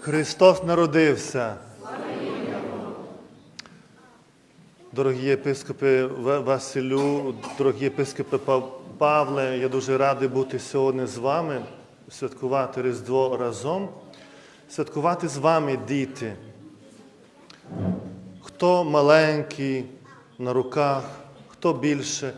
Христос народився. Дорогі єпископи Василю, дорогі єпископи Павле, я дуже радий бути сьогодні з вами, святкувати Різдво разом, святкувати з вами діти. Хто маленький на руках, хто більше.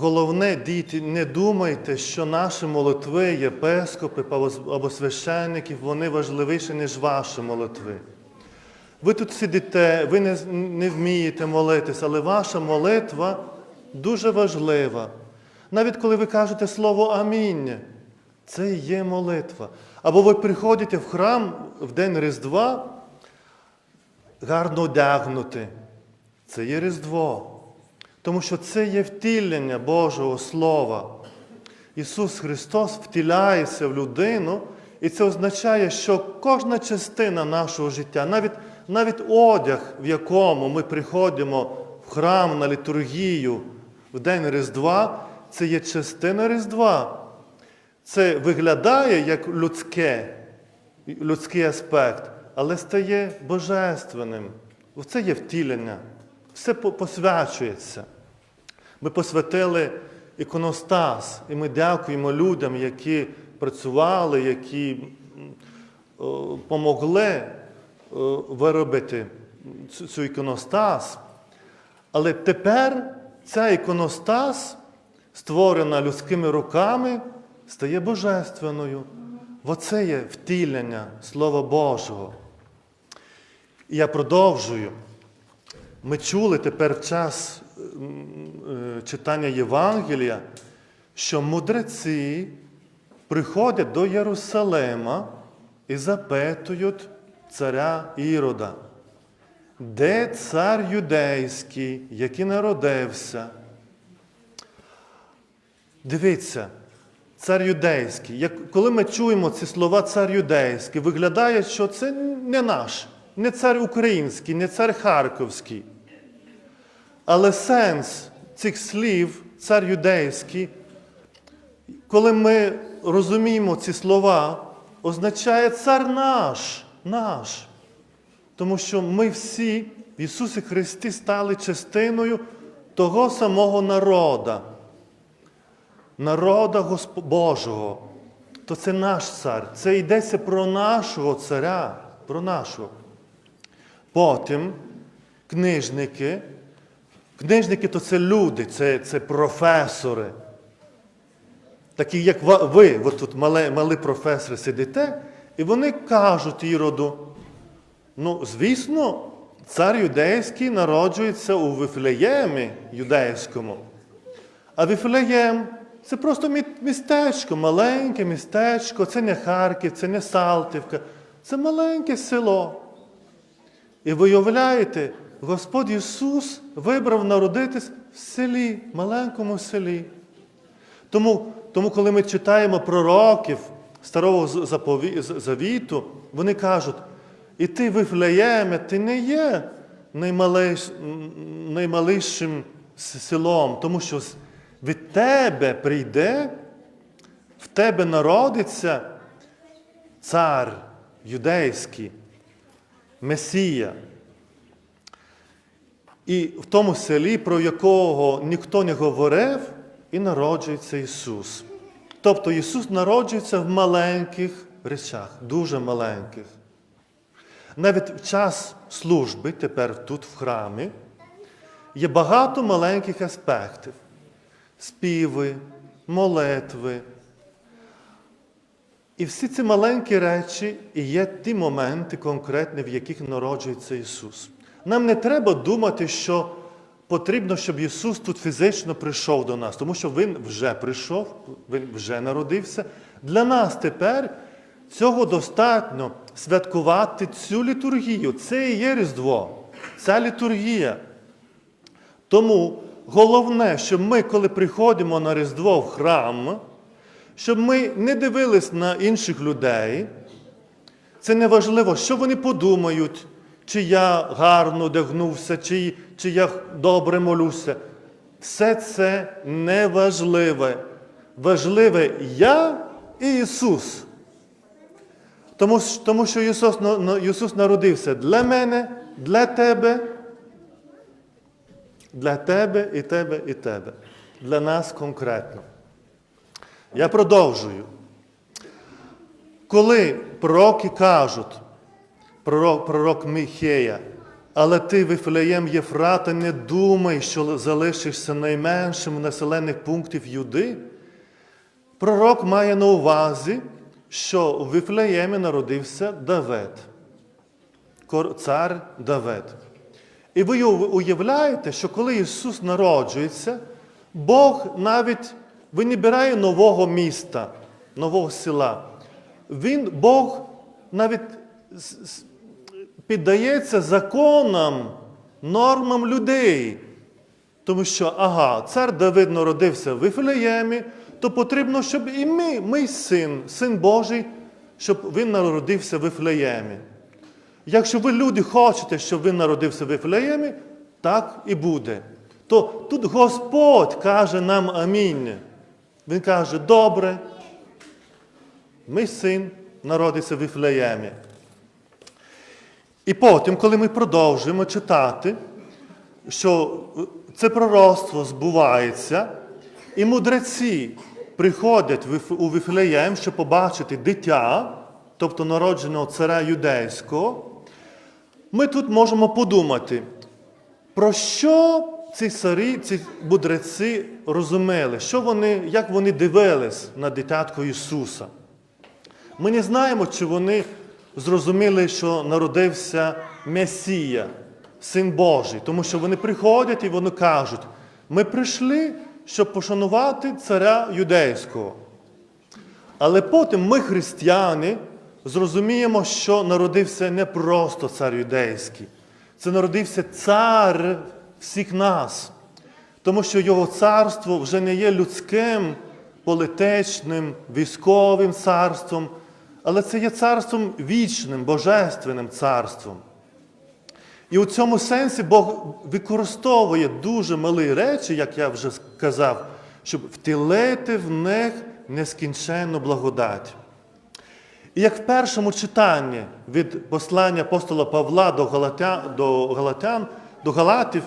Головне, діти, не думайте, що наші молитви, єпископи або священників, вони важливіші, ніж ваші молитви. Ви тут сидите, ви не, не вмієте молитися, але ваша молитва дуже важлива. Навіть коли ви кажете слово Амінь, це є молитва. Або ви приходите в храм в день Різдва, гарно одягнути. Це є Різдво. Тому що це є втілення Божого Слова. Ісус Христос втіляється в людину, і це означає, що кожна частина нашого життя, навіть, навіть одяг, в якому ми приходимо в храм на літургію в день Різдва, це є частина Різдва. Це виглядає як людське, людський аспект, але стає божественним. Це є втілення. Все посвячується. Ми посвятили іконостас, і ми дякуємо людям, які працювали, які помогли виробити цю, іконостас. Але тепер ця іконостас, створена людськими руками, стає божественною. Оце є втілення Слова Божого. І я продовжую. Ми чули тепер час е, читання Євангелія, що мудреці приходять до Єрусалима і запитують царя Ірода, де цар юдейський, який народився? Дивіться, цар юдейський. Як, коли ми чуємо ці слова цар юдейський, виглядає, що це не наш, не цар український, не цар Харківський. Але сенс цих слів, цар юдейський, коли ми розуміємо ці слова, означає цар наш, наш. Тому що ми всі в Ісусі Христі стали частиною того самого народа, народа Божого. То це наш цар. Це йдеться про нашого царя, про нашого. Потім книжники. Книжники то це люди, це, це професори. Такі, як ви, от тут мали, мали професори сидите, і вони кажуть Іроду, ну, звісно, цар юдейський народжується у Вифлеємі юдейському. А Вифлеєм це просто містечко, маленьке містечко, це не Харків, це не Салтівка, це маленьке село. І виявляєте, Господь Ісус вибрав народитись в селі, маленькому селі. Тому, тому коли ми читаємо пророків Старого Завіту, вони кажуть, і ти, Вифлеєме, ти не є наймалиш, наймалишим селом, тому що від тебе прийде, в тебе народиться цар юдейський, Месія. І в тому селі, про якого ніхто не говорив, і народжується Ісус. Тобто Ісус народжується в маленьких речах, дуже маленьких. Навіть в час служби, тепер тут в храмі, є багато маленьких аспектів: співи, молитви. І всі ці маленькі речі і є ті моменти конкретні, в яких народжується Ісус. Нам не треба думати, що потрібно, щоб Ісус тут фізично прийшов до нас, тому що Він вже прийшов, Він вже народився. Для нас тепер цього достатньо святкувати цю літургію. Це і є Різдво, ця літургія. Тому головне, щоб ми, коли приходимо на Різдво в храм, щоб ми не дивились на інших людей. Це не важливо, що вони подумають, чи я гарно одягнувся, чи, чи я добре молюся. Все це не важливе. Я і Ісус. Тому, тому що Ісус, Ісус народився для мене, для тебе, для тебе і тебе і тебе. Для нас конкретно. Я продовжую. Коли пророки кажуть, пророк, пророк Михея, але ти, Вифлеєм Єфрата, не думай, що залишишся найменшим населених пунктів Юди. Пророк має на увазі, що в Вифлеємі народився Давид, цар Давид. І ви уявляєте, що коли Ісус народжується, Бог навіть винібирає нового міста, нового села. Він, Бог навіть піддається законам, нормам людей. Тому що, ага, цар Давид народився в Вифлеємі, то потрібно, щоб і ми, мій син, син Божий, щоб він народився в Вифлеємі. Якщо ви, люди, хочете, щоб він народився в Вифлеємі, так і буде. То тут Господь каже нам амінь. Він каже, добре, мій син народиться в Вифлеємі. І потім, коли ми продовжуємо читати, що це пророцтво збувається, і мудреці приходять у Вифлеєм, щоб побачити дитя, тобто народженого царя юдейського, ми тут можемо подумати, про що ці царі, ці мудреці розуміли, що вони, як вони дивились на дитятко Ісуса. Ми не знаємо, чи вони зрозуміли, що народився Месія, Син Божий, тому що вони приходять і вони кажуть, ми прийшли, щоб пошанувати царя юдейського. Але потім ми, християни, зрозуміємо, що народився не просто цар юдейський, це народився цар всіх нас. Тому що його царство вже не є людським, політичним, військовим царством, але це є царством вічним, божественним царством. І у цьому сенсі Бог використовує дуже малі речі, як я вже сказав, щоб втілити в них нескінченну благодать. І як в першому читанні від послання апостола Павла до Галатян, до Галатян, до Галатів,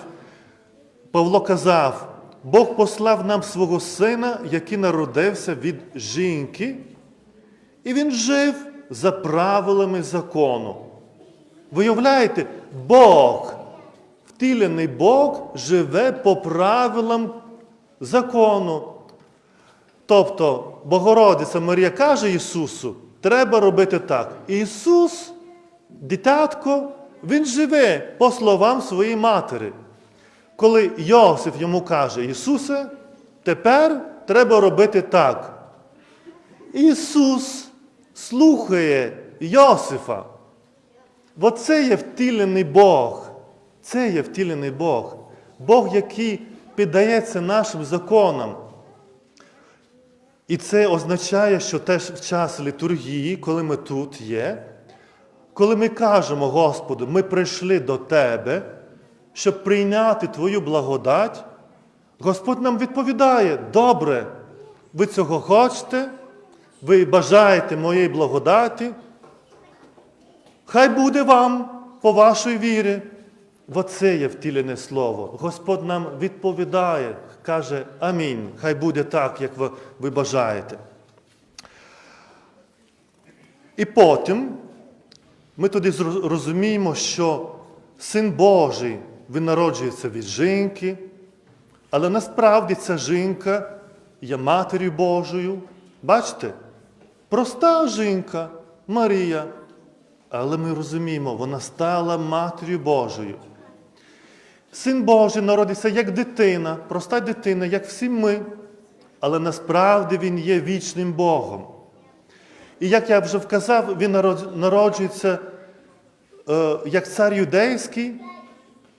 Павло казав, Бог послав нам свого сина, який народився від жінки, і він жив за правилами закону. Виявляєте, Бог, втілений Бог живе по правилам закону. Тобто Богородиця Марія каже Ісусу, треба робити так. Ісус, дитятко, Він живе по словам своєї матері. Коли Йосиф йому каже, Ісусе, тепер треба робити так. Ісус слухає Йосифа. Бо це є втілений Бог. Це є втілений Бог. Бог, який піддається нашим законам. І це означає, що теж в час літургії, коли ми тут є, коли ми кажемо, Господу, ми прийшли до Тебе, щоб прийняти Твою благодать, Господь нам відповідає, добре, ви цього хочете, ви бажаєте моєї благодаті, хай буде вам по вашій вірі. Оце є втілене слово. Господь нам відповідає, каже Амінь. Хай буде так, як ви, бажаєте. І потім ми тоді розуміємо, що Син Божий він народжується від жінки, але насправді ця жінка є матір'ю Божою. Бачите? Проста жінка Марія. Але ми розуміємо, вона стала матір'ю Божою. Син Божий народився як дитина, проста дитина, як всі ми, але насправді Він є вічним Богом. І як я вже вказав, він народжується е, як цар юдейський,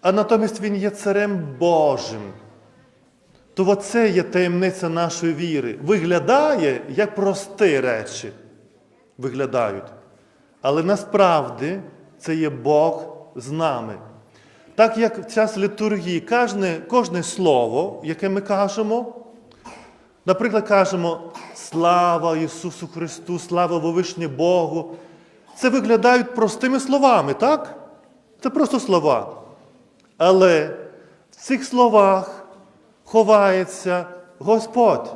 а натомість він є царем Божим. То оце є таємниця нашої віри. Виглядає як прості речі. Виглядають. Але насправді це є Бог з нами. Так як в час літургії кожне, кожне слово, яке ми кажемо, наприклад, кажемо слава Ісусу Христу, слава Вовишнє Богу. це виглядають простими словами, так? Це просто слова. Але в цих словах ховається Господь.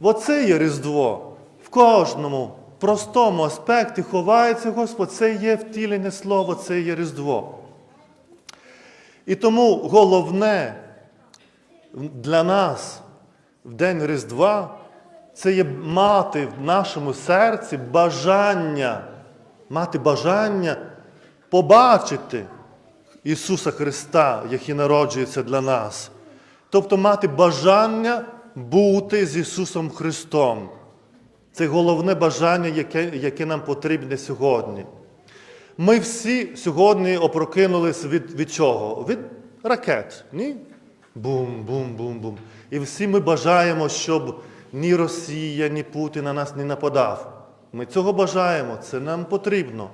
Оце є Різдво. В кожному простому аспекті ховається Господь. Це є втілене слово, це є Різдво. І тому головне для нас в День Різдва це є мати в нашому серці бажання, мати бажання побачити Ісуса Христа, який народжується для нас. Тобто мати бажання бути з Ісусом Христом. Це головне бажання, яке, яке нам потрібне сьогодні. Ми всі сьогодні опрокинулись від, від чого? Від ракет. Ні? Бум, бум, бум, бум. І всі ми бажаємо, щоб ні Росія, ні Путін на нас не нападав. Ми цього бажаємо, це нам потрібно.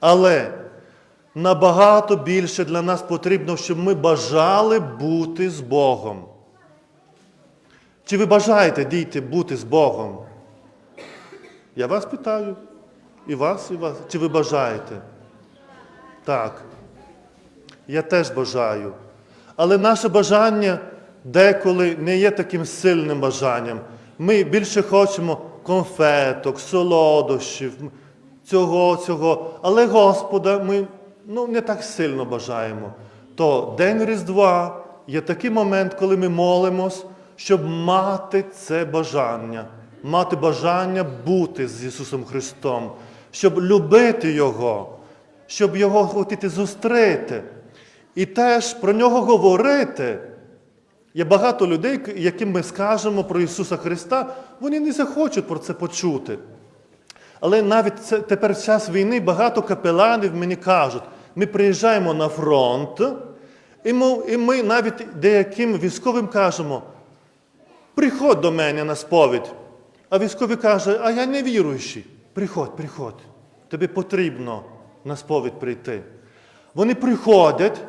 Але набагато більше для нас потрібно, щоб ми бажали бути з Богом. Чи ви бажаєте, діти, бути з Богом? Я вас питаю. І вас, і вас. Чи ви бажаєте? Так. Я теж бажаю. Але наше бажання деколи не є таким сильним бажанням. Ми більше хочемо конфеток, солодощів, цього, цього. Але Господа ми ну, не так сильно бажаємо. То День Різдва є такий момент, коли ми молимось, щоб мати це бажання, мати бажання бути з Ісусом Христом, щоб любити Його, щоб Його хотіти зустріти. І теж про нього говорити. Є багато людей, яким ми скажемо про Ісуса Христа, вони не захочуть про це почути. Але навіть це, тепер в час війни багато капеланів мені кажуть, ми приїжджаємо на фронт, і ми, і ми навіть деяким військовим кажемо, приходь до мене на сповідь. А військовий каже, а я не віруючий. Приходь, приходь. Тобі потрібно на сповідь прийти. Вони приходять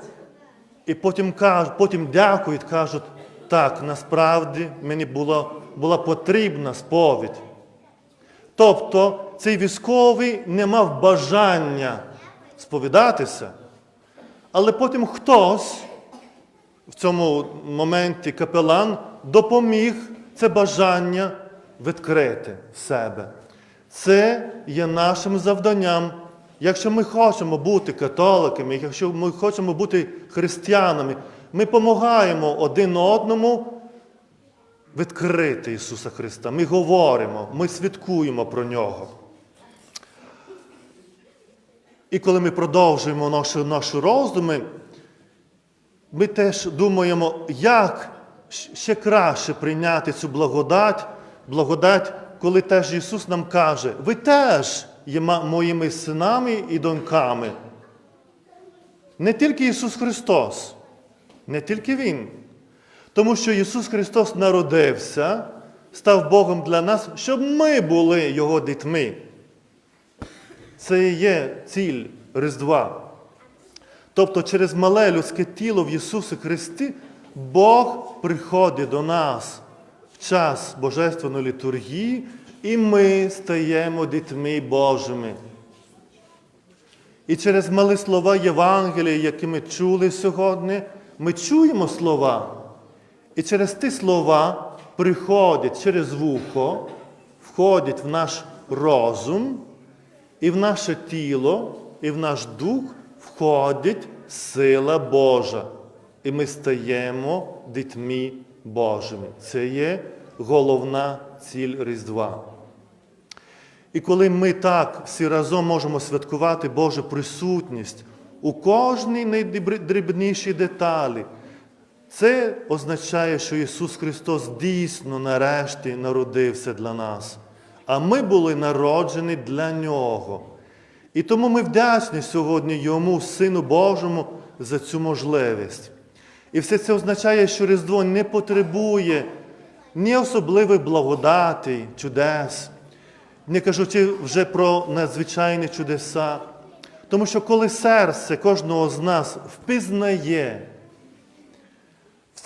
і потім кажуть, потім дякують, кажуть, так, насправді мені була, була потрібна сповідь. Тобто цей військовий не мав бажання сповідатися, але потім хтось в цьому моменті капелан допоміг це бажання відкрити в себе. Це є нашим завданням. Якщо ми хочемо бути католиками, якщо ми хочемо бути християнами, ми допомагаємо один одному відкрити Ісуса Христа. Ми говоримо, ми свідкуємо про Нього. І коли ми продовжуємо наші, наші роздуми, ми теж думаємо, як ще краще прийняти цю благодать, благодать, коли теж Ісус нам каже, ви теж є моїми синами і доньками. Не тільки Ісус Христос, не тільки Він. Тому що Ісус Христос народився, став Богом для нас, щоб ми були Його дітьми. Це і є ціль Різдва. Тобто через мале людське тіло в Ісусі Христі Бог приходить до нас в час Божественної літургії, і ми стаємо дітьми Божими. І через малі слова Євангелія, які ми чули сьогодні, ми чуємо слова. І через ті слова приходять через вухо, входять в наш розум, і в наше тіло, і в наш дух входить сила Божа. І ми стаємо дітьми Божими. Це є головна ціль Різдва. І коли ми так всі разом можемо святкувати Божу присутність у кожній найдрібнішій деталі, це означає, що Ісус Христос дійсно нарешті народився для нас. А ми були народжені для Нього. І тому ми вдячні сьогодні Йому, Сину Божому, за цю можливість. І все це означає, що Різдво не потребує ні особливих благодатей, чудес, не кажучи вже про надзвичайні чудеса. Тому що коли серце кожного з нас впізнає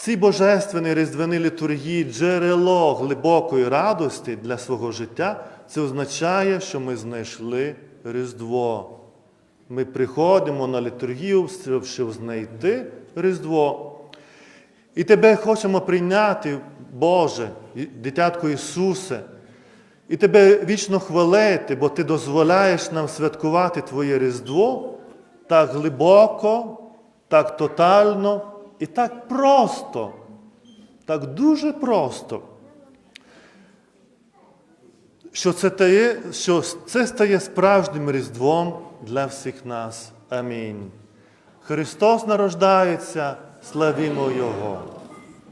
в цій божественній різдвяній літургії джерело глибокої радості для свого життя, це означає, що ми знайшли Різдво. Ми приходимо на літургію, щоб знайти Різдво. І тебе хочемо прийняти, Боже, дитятко Ісусе, і тебе вічно хвалити, бо Ти дозволяєш нам святкувати Твоє Різдво так глибоко, так тотально і так просто, так дуже просто. Що це, тає, що це стає справжнім Різдвом для всіх нас. Амінь. Христос народжається, славімо Його.